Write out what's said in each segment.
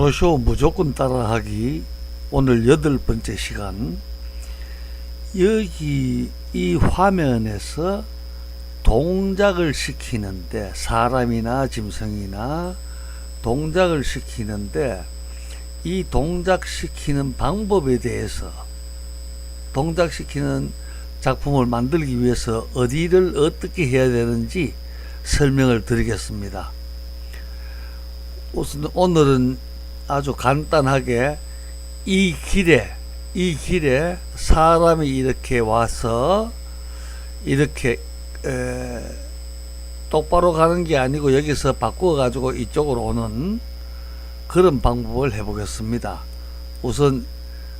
도로쇼 무조건 따라하기 오늘 여덟 번째 시간 여기 이 화면에서 동작을 시키는데 사람이나 짐승이나 동작을 시키는데 이 동작 시키는 방법에 대해서 동작 시키는 작품을 만들기 위해서 어디를 어떻게 해야 되는지 설명을 드리겠습니다. 우선 오늘은 아주 간단하게 이 길에 이 길에 사람이 이렇게 와서 이렇게 에, 똑바로 가는 게 아니고 여기서 바꿔 가지고 이쪽으로 오는 그런 방법을 해 보겠습니다. 우선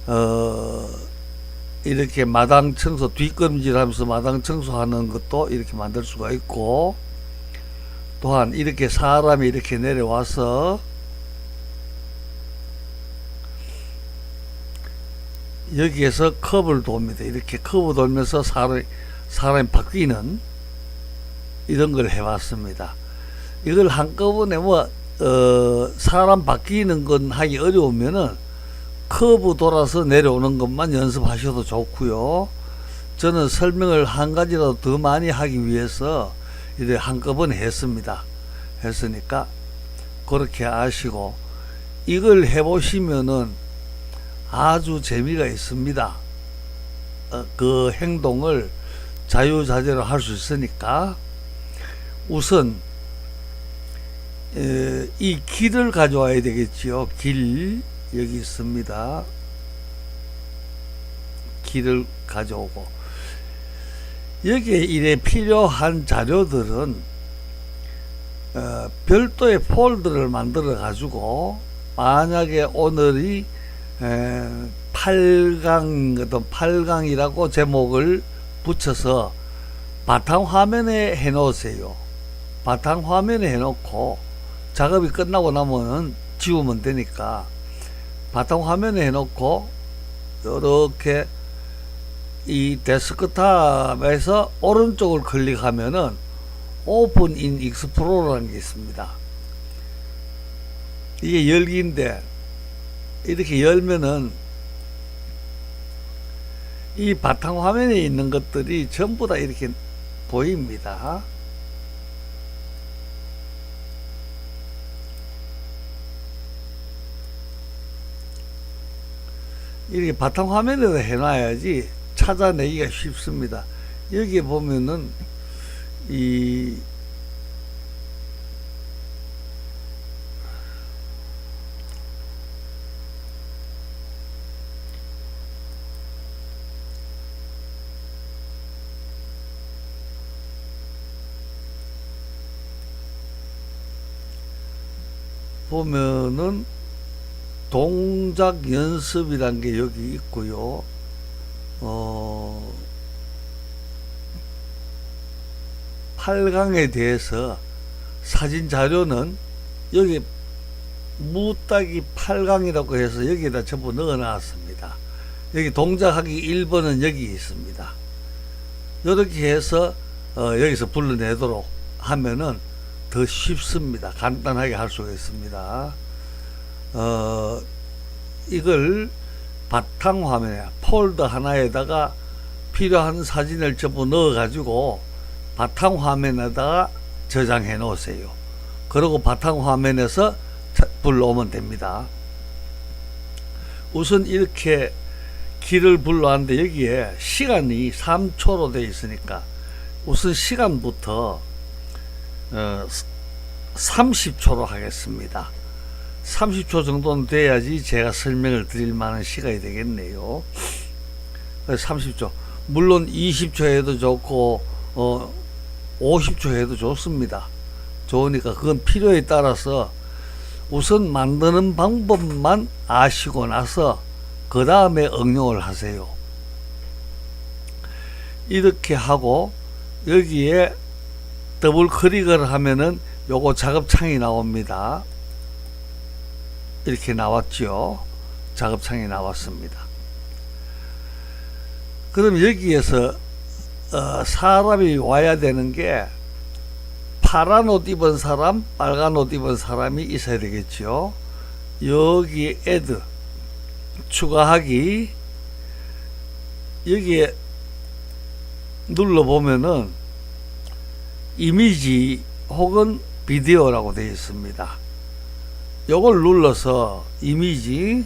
어, 이렇게 마당 청소 뒷걸음질 하면서 마당 청소하는 것도 이렇게 만들 수가 있고 또한 이렇게 사람이 이렇게 내려와서 여기에서 컵을 돕니다. 이렇게 컵을 돌면서 사람, 사람이 바뀌는 이런 걸 해봤습니다. 이걸 한꺼번에 뭐, 어, 사람 바뀌는 건 하기 어려우면은 커브 돌아서 내려오는 것만 연습하셔도 좋고요. 저는 설명을 한 가지라도 더 많이 하기 위해서 이래 한꺼번에 했습니다. 했으니까 그렇게 아시고 이걸 해보시면은 아주 재미가 있습니다. 어, 그 행동을 자유자재로 할 수 있으니까 우선 에, 이 길을 가져와야 되겠지요. 길 여기 있습니다. 길을 가져오고 여기에 이래 필요한 자료들은 어, 별도의 폴더를 만들어 가지고 만약에 오늘이 에, 8강 어떤 8강이라고 제목을 붙여서 바탕 화면에 해 놓으세요. 바탕 화면에 해 놓고 작업이 끝나고 나면은 지우면 되니까 바탕 화면에 해 놓고 이렇게 이 데스크탑에서 오른쪽을 클릭하면은 오픈 인 익스플로러라는 게 있습니다. 이게 열기인데 이렇게 열면은 이 바탕 화면에 있는 것들이 전부 다 이렇게 보입니다. 이렇게 바탕 화면에다 해놔야지 찾아내기가 쉽습니다. 여기 보면은 이 보면은 동작 연습이란 게 여기 있고요. 어, 8강에 대해서 사진 자료는 여기 무따기 8강이라고 해서 여기에다 전부 넣어 놨습니다. 여기 동작하기 1번은 여기 있습니다. 이렇게 해서 어, 여기서 불러내도록 하면은 더 쉽습니다. 간단하게 할 수가 있습니다. 어, 이걸 바탕 화면에 폴더 하나에다가 필요한 사진을 전부 넣어 가지고 바탕 화면에다가 저장해 놓으세요. 그리고 바탕 화면에서 차- 불러오면 됩니다. 우선 이렇게 길을 불러왔는데 여기에 시간이 3초로 되어 있으니까 우선 시간부터 어, 30초로 하겠습니다. 30초 정도는 돼야지 제가 설명을 드릴 만한 시간이 되겠네요. 그래서 30초. 물론 20초 해도 좋고, 어, 50초 해도 좋습니다. 좋으니까 그건 필요에 따라서 우선 만드는 방법만 아시고 나서 그 다음에 응용을 하세요. 이렇게 하고 여기에 더블 클릭을 하면은 요거 작업창이 나옵니다. 이렇게 나왔죠. 작업창이 나왔습니다. 그럼 여기에서 어, 사람이 와야 되는 게 파란 옷 입은 사람, 빨간 옷 입은 사람이 있어야 되겠죠. 여기 add 추가하기 여기에 눌러 보면은 이미지 혹은 비디오라고 되어 있습니다. 요걸 눌러서 이미지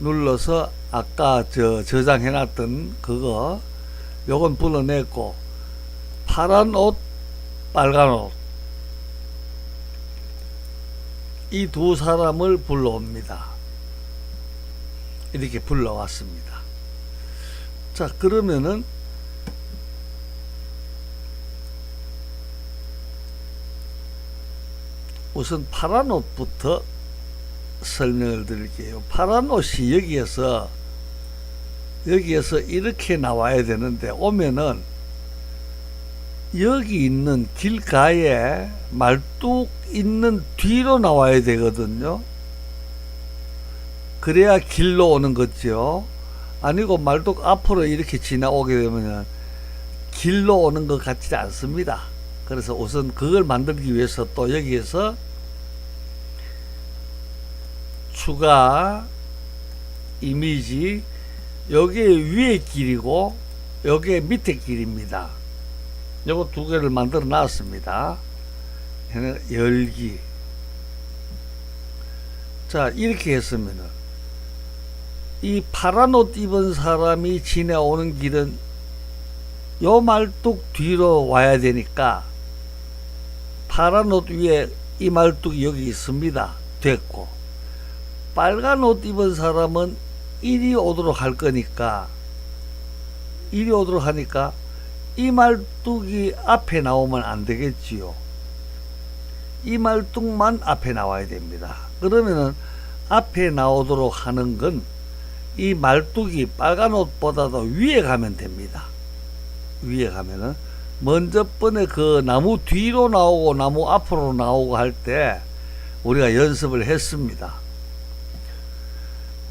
눌러서 아까 저 저장해 놨던 그거 요건 불러냈고 파란 옷 빨간 옷 이 두 사람을 불러옵니다. 이렇게 불러왔습니다. 자 그러면은 우선 파란 옷부터 설명을 드릴게요. 파란 옷이 여기에서 여기에서 이렇게 나와야 되는데 오면은 여기 있는 길가에 말뚝 있는 뒤로 나와야 되거든요. 그래야 길로 오는 거죠. 아니고 말뚝 앞으로 이렇게 지나오게 되면 길로 오는 것 같지 않습니다. 그래서 우선 그걸 만들기 위해서 또 여기에서 추가 이미지 여기에 위에 길이고 여기에 밑에 길입니다. 요거 두 개를 만들어 놨습니다. 열기. 자, 이렇게 했으면은 이 파란 옷 입은 사람이 지나오는 길은 요 말뚝 뒤로 와야 되니까 파란 옷 위에 이 말뚝이 여기 있습니다. 됐고 빨간 옷 입은 사람은 이리 오도록 할 거니까 이리 오도록 하니까 이 말뚝이 앞에 나오면 안 되겠지요. 이 말뚝만 앞에 나와야 됩니다. 그러면은 앞에 나오도록 하는 건 이 말뚝이 빨간 옷보다도 위에 가면 됩니다. 위에 가면은 먼저 번에 그 나무 뒤로 나오고 나무 앞으로 나오고 할 때 우리가 연습을 했습니다.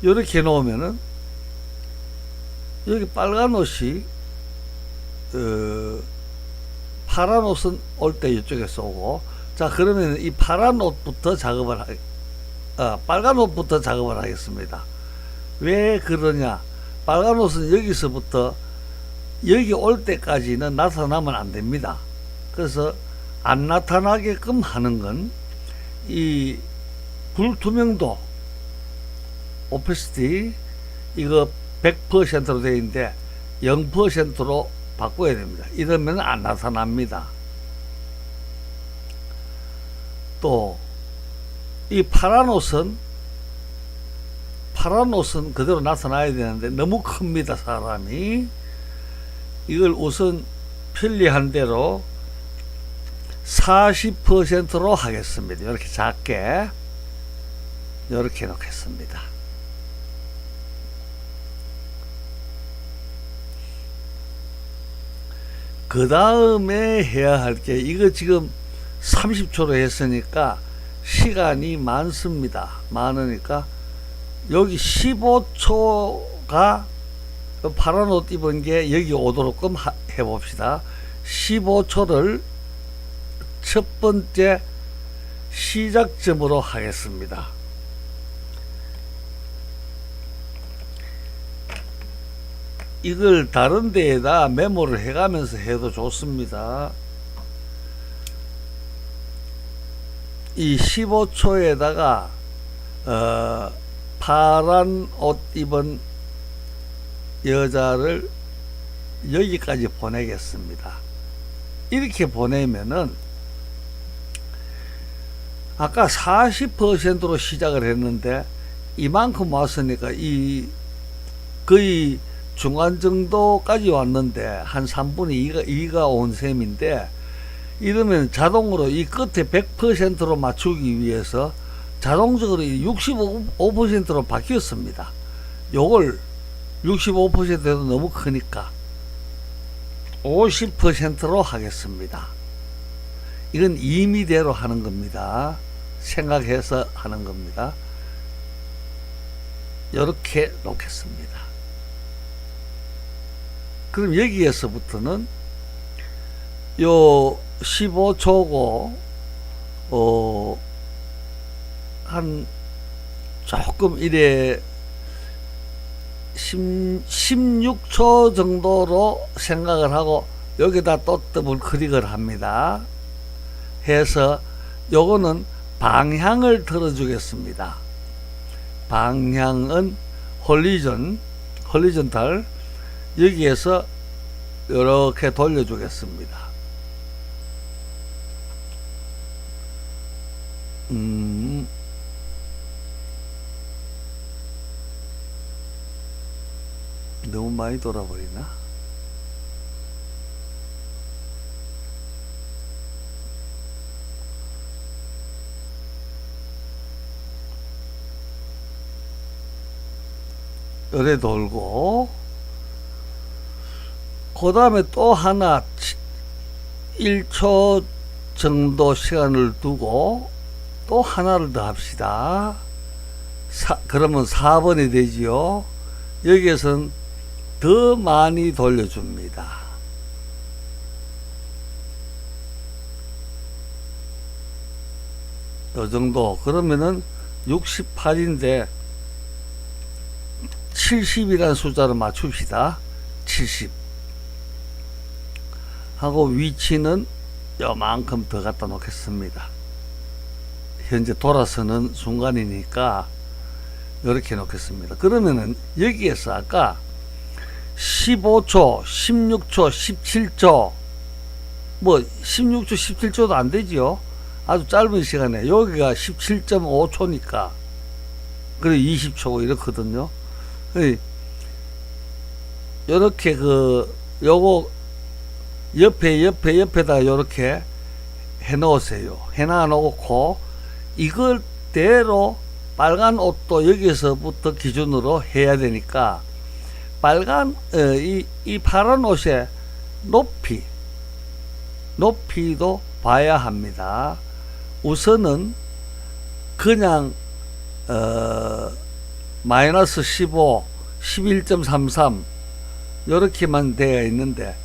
이렇게 놓으면은 여기 빨간 옷이 어, 파란 옷은 올 때 이쪽에서 오고 자 그러면 이 파란 옷부터 작업을 하, 어, 빨간 옷부터 작업을 하겠습니다. 왜 그러냐? 빨간 옷은 여기서부터 여기 올 때까지는 나타나면 안 됩니다. 그래서 안 나타나게끔 하는 건 이 불투명도 오피스티 이거 100%로 되어 있는데 0%로 바꿔야 됩니다. 이러면 안 나타납니다. 또 이 파란 옷은 파란 옷은 그대로 나타나야 되는데 너무 큽니다 사람이 이걸 우선 편리한 대로 40%로 하겠습니다. 이렇게 작게 이렇게 놓겠습니다. 그 다음에 해야 할 게 이거 지금 30초로 했으니까 시간이 많습니다. 많으니까 여기 15초가 파란 옷 입은 게 여기 오도록끔 하- 해봅시다. 15초를 첫 번째 시작점으로 하겠습니다. 이걸 다른 데에다 메모를 해가면서 해도 좋습니다. 이 15초에다가 어, 파란 옷 입은 여자를 여기까지 보내겠습니다. 이렇게 보내면은 아까 40%로 시작을 했는데 이만큼 왔으니까 이 거의 중간 정도까지 왔는데 한 3분의 2가, 2가 온 셈인데 이러면 자동으로 이 끝에 100%로 맞추기 위해서 자동적으로 65%로 바뀌었습니다. 요걸 65%도 너무 크니까 50%로 하겠습니다. 이건 임의대로 하는 겁니다. 생각해서 하는 겁니다. 이렇게 놓겠습니다. 그럼 여기에서부터는 요 15초고 어, 한 조금 이래 16초 정도로 생각을 하고 여기다 또 더블 클릭을 합니다. 해서 요거는 방향을 들어주겠습니다. 방향은 홀리전, 홀리전탈 여기에서 이렇게 돌려주겠습니다. 음, 너무 많이 돌아버리나? 열에 돌고 그 다음에 또 하나 1초 정도 시간을 두고 또 하나를 더 합시다. 사, 그러면 4번이 되지요. 여기에서는 더 많이 돌려줍니다. 요 정도. 그러면은 68인데 70이라는 숫자를 맞춥시다. 70. 하고 위치는 요만큼 더 갖다 놓겠습니다. 현재 돌아서는 순간이니까 이렇게 놓겠습니다. 그러면은 여기에서 아까 15초, 16초, 17초 뭐 16초, 17초도 안 되지요. 아주 짧은 시간에 여기가 17.5초니까 그래 20초고 이렇거든요. 이렇게 그 요거 옆에 옆에 옆에다 이렇게 해 놓으세요. 해놔 놓고 이걸 대로 빨간 옷도 여기서부터 기준으로 해야 되니까 빨간 어, 이, 이 파란 옷의 높이 높이도 봐야 합니다. 우선은 그냥 어, 마이너스 15, 11.33 이렇게만 되어 있는데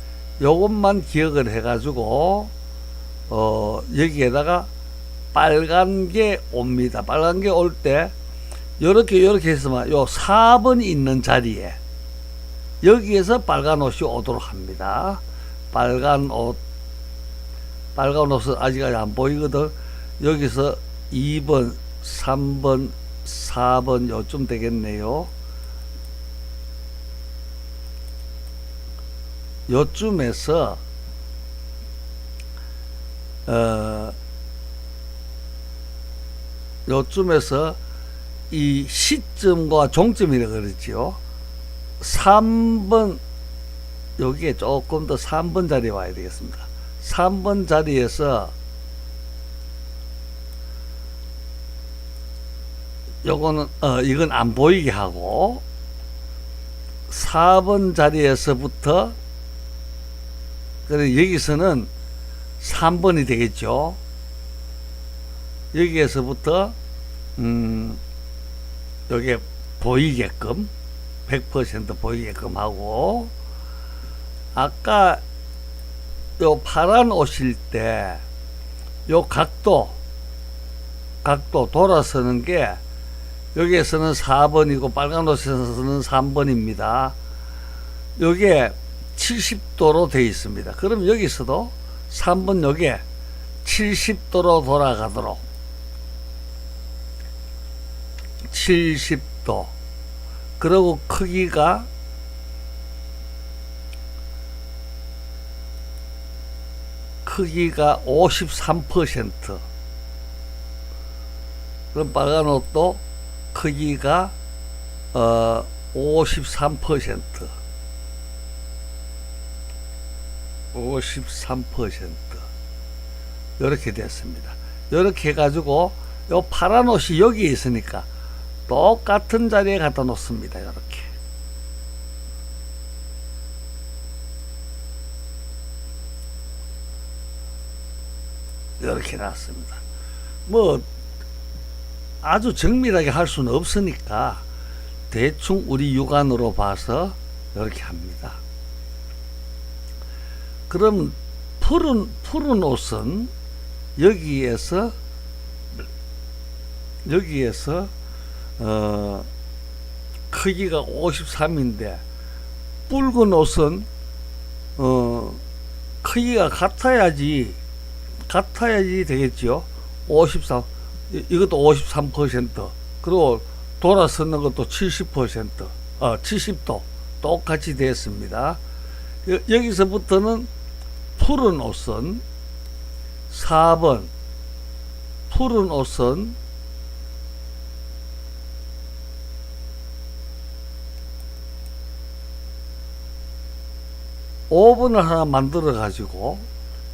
요것만 기억을 해가지고 어, 여기에다가 빨간 게 옵니다. 빨간 게 올 때 요렇게 요렇게 해서만 요 4번이 있는 자리에 여기에서 빨간 옷이 오도록 합니다. 빨간 옷 빨간 옷은 아직 안 보이거든. 여기서 2번, 3번, 4번 요쯤 되겠네요. 요쯤에서 어 요쯤에서 이 시점과 종점이라 그러지요. 3번 여기에 조금 더 3번 자리에 와야 되겠습니다. 3번 자리에서 요거는 어 이건 안 보이게 하고 4번 자리에서부터 그래 여기서는 3번이 되겠죠. 여기에서부터 음 여기에 보이게끔 100% 보이게끔 하고 아까 요 파란 옷일 때요 각도 각도 돌아서는 게 여기에서는 4번이고 빨간 옷에서는 3번입니다. 요게 70도로 되어 있습니다. 그럼 여기서도 3번 요게 70도로 돌아가도록. 70도. 그리고 크기가 크기가 53% 그럼 빨간 옷도 크기가 어, 53% 53% 이렇게 됐습니다. 이렇게 해가지고 요 파란 옷이 여기에 있으니까 똑같은 자리에 갖다 놓습니다. 이렇게. 이렇게 놨습니다. 뭐 아주 정밀하게 할 수는 없으니까 대충 우리 육안으로 봐서 이렇게 합니다. 그럼 푸른 푸른 옷은 여기에서 여기에서 어, 크기가 53인데 붉은 옷은 어, 크기가 같아야지 같아야지 되겠죠. 53 이- 이것도 53% 그리고 돌아서는 것도 70% 어, 70도 똑같이. 여, 여기서부터는 푸른 옷은 4번 푸른 옷은 오븐을 하나 만들어 가지고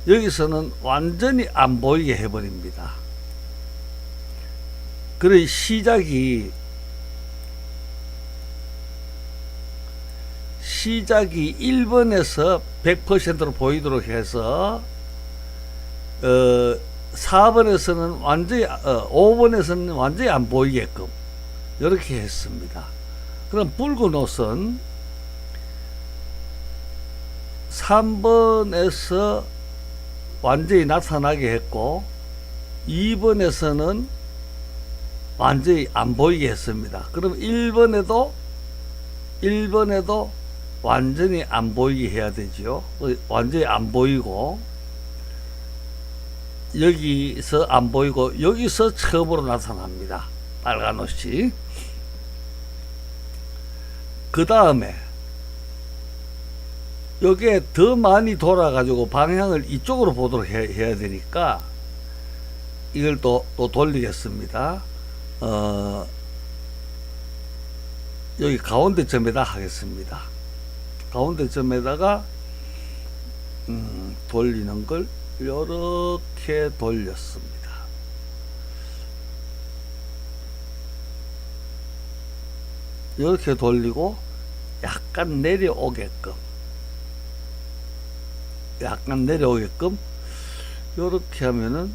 여기서는 완전히 안 보이게 해버립니다. 그래 시작이 시작이 1번에서 100%로 보이도록 해서 어 4번에서는 완전히 어 5번에서는 완전히 안 보이게끔 이렇게 했습니다. 그럼 붉은 옷은 3번에서 완전히 나타나게 했고 2번에서는 완전히 안 보이게 했습니다. 그럼 1번에도 1번에도 완전히 안 보이게 해야. 어, 완전히 안 보이고 여기서 안 보이고 여기서 처음으로 나타납니다. 빨간 옷이. 그 다음에 요게 더 많이 돌아가지고 방향을 이쪽으로 보도록 해, 해야 되니까 이걸 또, 또 돌리겠습니다. 어, 여기 가운데 점에다 하겠습니다. 가운데 점에다가 음, 돌리는 걸 이렇게 돌렸습니다. 이렇게 돌리고 약간 내려오게끔 약간 내려오게끔 이렇게 하면은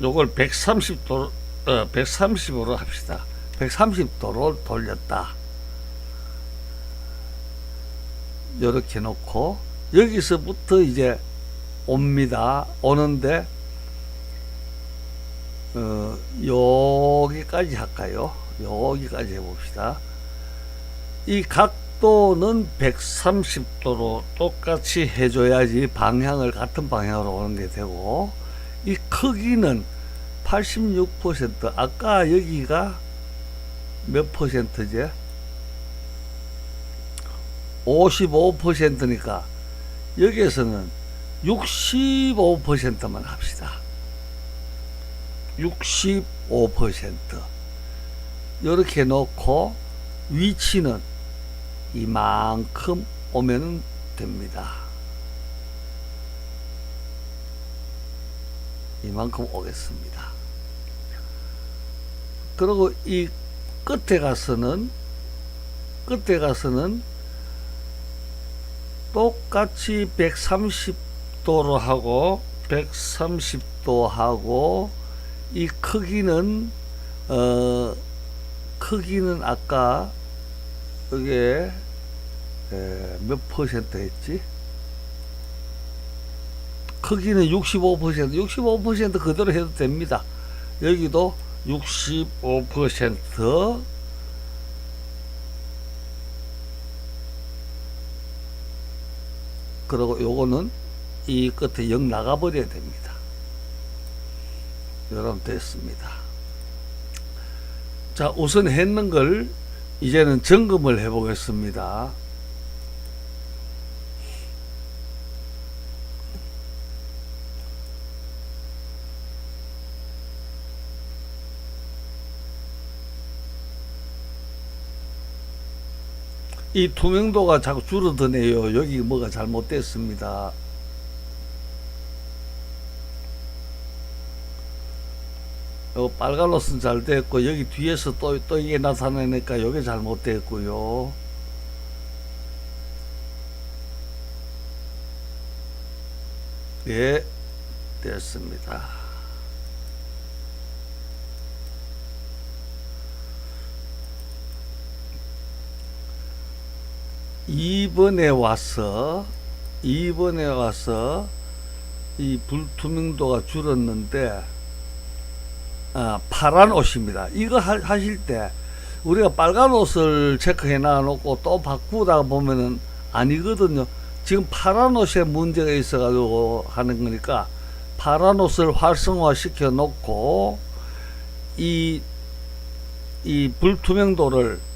요걸 130도 어, 130으로 합시다. 130도로 돌렸다. 이렇게 놓고 여기서부터 이제 옵니다. 오는데 어, 여기까지 할까요? 여기까지 해봅시다. 이 각도는 130도로 똑같이 해줘야지 방향을 같은 방향으로 오는 게 되고 이 크기는 86% 아까 여기가 몇 퍼센트제? 55%니까 여기에서는 65%만 합시다. 65% 이렇게 놓고 위치는 이만큼 오면 됩니다. 이만큼 오겠습니다. 그리고 이 끝에 가서는 끝에 가서는 똑같이 130도로 하고 130도 하고 이 크기는 어 크기는 아까 이게 에, 몇 퍼센트 했지? 크기는 65% 65% 그대로 해도 됩니다. 여기도 65% 그리고 요거는 이 끝에 0 나가버려야 됩니다. 여러분 됐습니다. 자 우선 했는 걸 이제는 점검을 해 보겠습니다. 이 투명도가 자꾸 줄어드네요. 여기 뭐가 잘못됐습니다. 요 빨간 옷은 잘 됐고 여기 뒤에서 또, 또 이게 나타나니까 이게 잘못됐고요. 예, 됐습니다. 이번에 와서 이번에 와서 이 불투명도가 줄었는데 어, 파란 옷입니다. 이거 하, 하실 때 우리가 빨간 옷을 체크해 놔놓고 또 바꾸다 보면은 아니거든요. 지금 파란 옷에 문제가 있어가지고 하는 거니까 파란 옷을 활성화 시켜 놓고 이, 이 불투명도를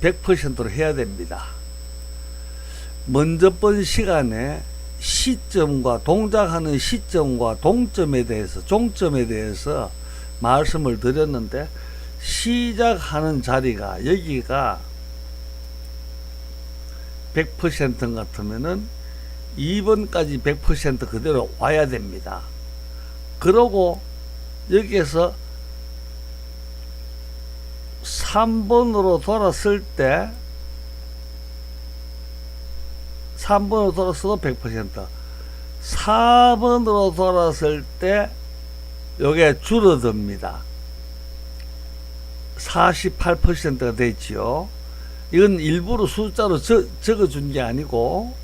100%로 해야 됩니다. 먼저 번 시간에 시점과 동작하는 시점과 동점에 대해서 종점에 대해서 말씀을 드렸는데 시작하는 자리가 여기가 100% 같으면은 2번까지 100% 그대로 와야 됩니다. 그러고 여기에서 3번으로 돌았을 때 3번으로 돌았어도 100% 4번으로 돌았을 때 요게 줄어듭니다. 48%가 되지요. 이건 일부러 숫자로 적, 적어준 게 아니고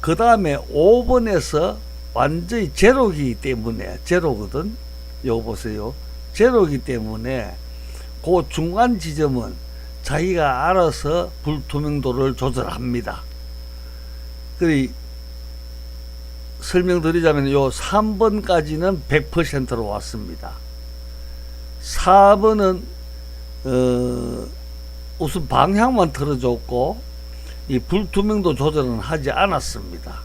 그 다음에 5번에서 완전히 제로기 때문에 제로거든. 요거 보세요. 제로기 때문에 그 중간 지점은 자기가 알아서 불투명도를 조절합니다. 그리 설명드리자면 요 3번까지는 100%로 왔습니다. 4번은 어, 우선 방향만 틀어줬고 이 불투명도 조절은 하지 않았습니다.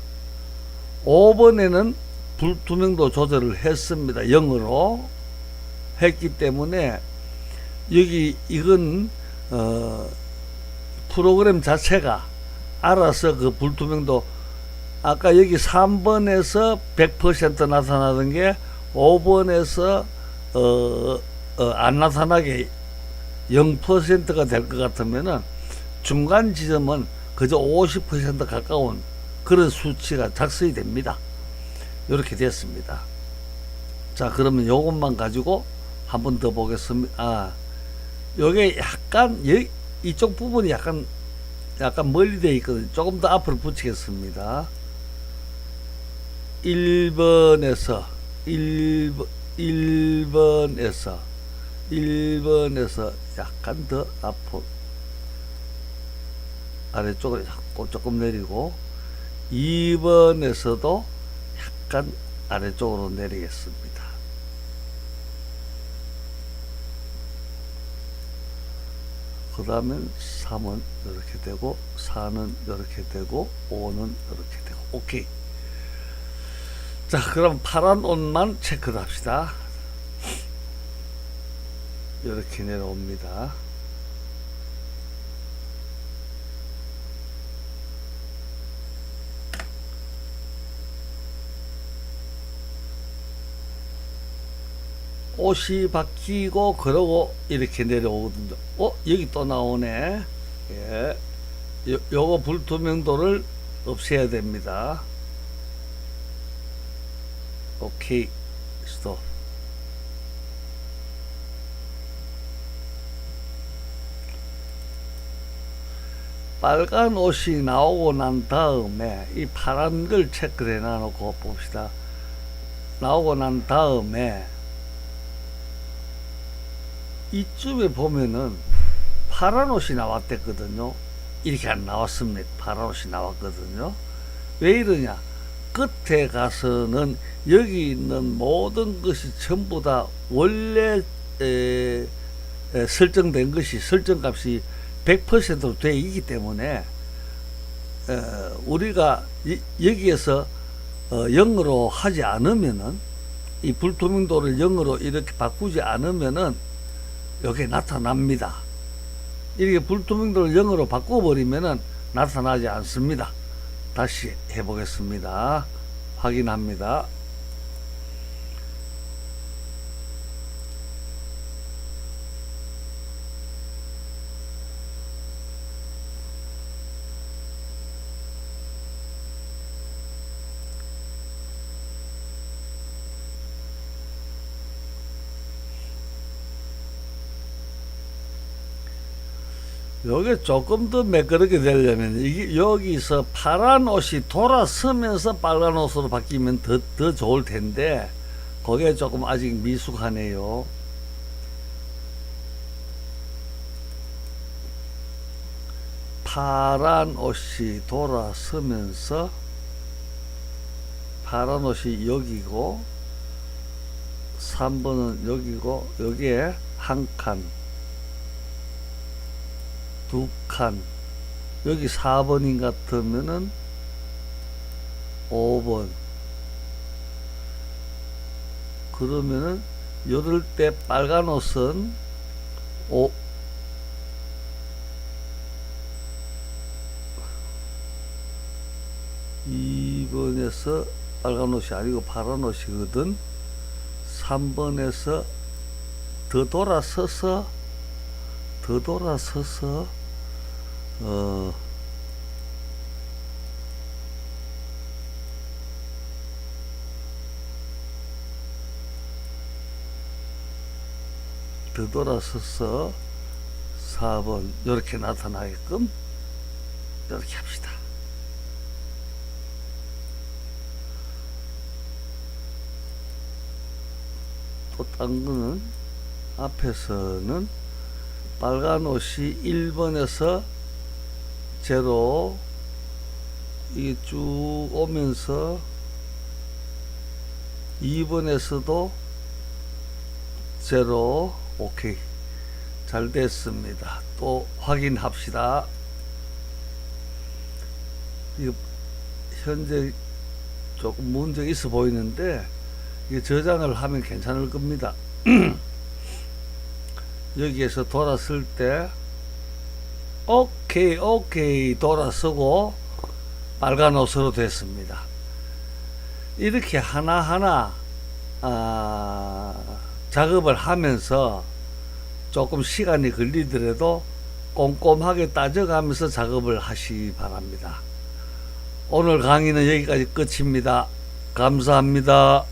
5번에는 불투명도 조절을 했습니다. 0으로 했기 때문에 여기 이건 어, 프로그램 자체가 알아서 그 불투명도 아까 여기 3번에서 100% 나타나던 게 5번에서 어, 어, 안 나타나게 0%가 될 것 같으면은 중간 지점은 그저 50% 가까운 그런 수치가 작성이 됩니다. 이렇게 됐습니다. 자, 그러면 요것만 가지고 한 번 더 보겠습니다. 아, 요게 약간 여, 이쪽 부분이 약간 약간 멀리 돼 있거든요. 조금 더 앞으로 붙이겠습니다. 1번에서 1번 1번에서 1번에서 약간 더 앞으로 아래쪽으로 조금 내리고 2번에서도 약간 아래쪽으로 내리겠습니다. 그 다음에 3은 이렇게 되고 4는 이렇게 되고 5는 이렇게 되고. 오케이. 자 그럼 파란 옷만 체크를 합시다. 이렇게 내려옵니다 옷이 바뀌고 그러고 이렇게 내려오거든요. 어 여기 또 나오네. 예. 요, 요거 불투명도를 없애야 됩니다. 오케이 스톱. 빨간 옷이 나오고 난 다음에 이 파란 걸 체크해 놔놓고 봅시다. 나오고 난 다음에 이쯤에 보면은 파란 옷이 나왔댔거든요. 이렇게 안 나왔습니다. 파란 옷이 나왔거든요. 왜 이러냐? 끝에 가서는 여기 있는 모든 것이 전부 다 원래 에, 에, 설정된 것이 설정값이 100%로 돼 있기 때문에 어, 우리가 이, 여기에서 어, 0으로 하지 않으면은 이 불투명도를 0으로 이렇게 바꾸지 않으면은 여기에 나타납니다. 이렇게 불투명도를 0으로 바꿔버리면은 나타나지 않습니다. 다시 해보겠습니다. 확인합니다. 여기 조금 더 매끄럽게 되려면 이게 여기서 파란 옷이 돌아서면서 빨간 옷으로 바뀌면 더, 더 좋을 텐데 그게 조금 아직 미숙하네요. 파란 옷이 돌아서면서 파란 옷이 여기고 3번은 여기고 여기에 한 칸, 두 칸, 여기 4번인 같으면은 5번. 그러면은 이럴 때 빨간 옷은 오, 이번에서 빨간 옷이 아니고 파란 옷이거든. 3번에서 더 돌아서서 더 돌아서서 어더 돌아서서 4번 이렇게 나타나게끔 이렇게 합시다. 또 딴 거는 앞에서는 빨간 옷이 1번에서 제로 이게 쭉 오면서 2번에서도 제로 오케이 잘 됐습니다. 또 확인합시다. 이거 현재 조금 문제가 있어 보이는데 이게 저장을 하면 괜찮을 겁니다. 여기에서 돌았을 때 오케이 오케이 돌아서고 빨간 옷으로 됐습니다. 이렇게 하나하나 아, 작업을 하면서 조금 시간이 걸리더라도 꼼꼼하게 따져가면서 작업을 하시기 바랍니다. 오늘 강의는 여기까지 끝입니다. 감사합니다.